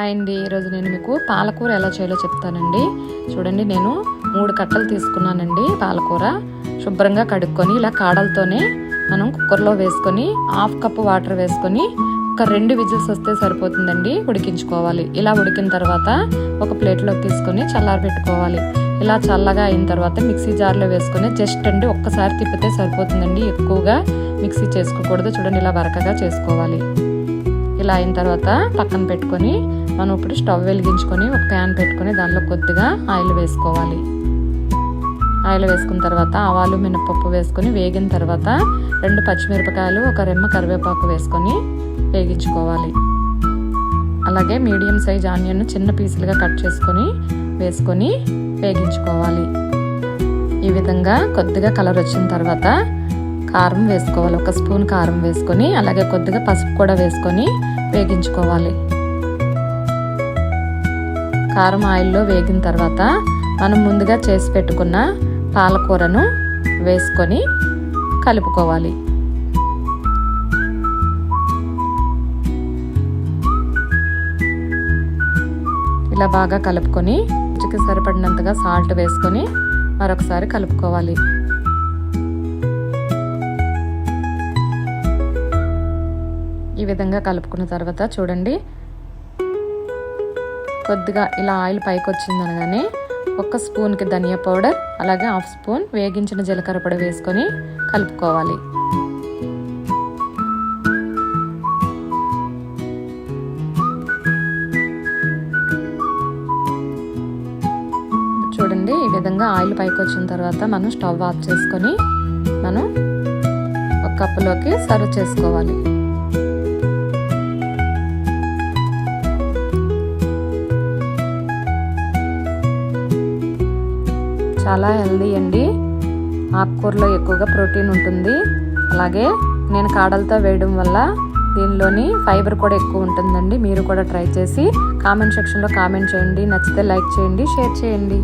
Hi అండి ఈరోజు నేను మీకు పాలకూర ఎలా చేయాలో చెప్తానండి. చూడండి నేను మూడు కట్టలు తీసుకున్నానండి పాలకూర. శుభ్రంగా కడుక్కొని ఇలా కాడలతోనే మనం కుక్కర్లో వేసుకొని హాఫ్ కప్ వాటర్ వేసుకొని ఒక రెండు విజిల్స్ వస్తే సరిపోతుందండి. ఉడికించుకోవాలి. ఇలా ఉడికిన తర్వాత ఒక ప్లేట్లోకి తీసుకొని చల్లారబెట్టుకోవాలి ఇలా చల్లగా అయిన తర్వాత మిక్సీ జార్లో వేసుకొని జస్ట్ అండి ఒక్కసారి తిప్పితే సరిపోతుందండి. ఎక్కువగా మిక్సీ చేసుకోకూడదు. చూడండి ఇలా వరకగా చేసుకోవాలి. ఇలా అయిన తర్వాత పక్కన పెట్టుకొని మనం ఇప్పుడు స్టవ్ వెలిగించుకొని ఒక ప్యాన్ పెట్టుకొని దానిలో కొద్దిగా ఆయిల్ వేసుకోవాలి. ఆయిల్ వేసుకున్న తర్వాత ఆవాలు మినపప్పు వేసుకొని వేగిన తర్వాత రెండు పచ్చిమిరపకాయలు ఒక రెమ్మ కరివేపాకు వేసుకొని వేగించుకోవాలి. అలాగే మీడియం సైజ్ ఆనియన్ చిన్న పీసులుగా కట్ చేసుకొని వేసుకొని వేగించుకోవాలి. ఈ విధంగా కొద్దిగా కలర్ వచ్చిన తర్వాత కారం వేసుకోవాలి. ఒక స్పూన్ కారం వేసుకొని అలాగే కొద్దిగా పసుపు కూడా వేసుకొని వేగించుకోవాలి. కారం ఆయిల్లో వేగిన తర్వాత మనం ముందుగా చేసి పెట్టుకున్న పాలకూరను వేసుకొని కలుపుకోవాలి. ఇలా బాగా కలుపుకొని రుచికి సరిపడినంతగా సాల్ట్ వేసుకొని మరొకసారి కలుపుకోవాలి. ఈ విధంగా కలుపుకున్న తర్వాత చూడండి. కొద్దిగా ఇలా ఆయిల్ పైకి వచ్చింది అనగానే ఒక స్పూన్కి ధనియా పౌడర్ అలాగే హాఫ్ స్పూన్ వేగించిన జీలకర్ర పొడి వేసుకొని కలుపుకోవాలి. చూడండి ఈ విధంగా ఆయిల్ పైకి వచ్చిన తర్వాత మనం స్టవ్ ఆఫ్ చేసుకొని మనం ఒక కప్పులోకి సర్వ్ చేసుకోవాలి. చాలా హెల్దీ అండి. ఆకుకూరలో ఎక్కువగా ప్రోటీన్ ఉంటుంది. అలాగే నేను కాడలతో వేయడం వల్ల దీనిలోని ఫైబర్ కూడా ఎక్కువ ఉంటుందండి. మీరు కూడా ట్రై చేసి కామెంట్ సెక్షన్లో కామెంట్ చేయండి. నచ్చితే లైక్ చేయండి షేర్ చేయండి.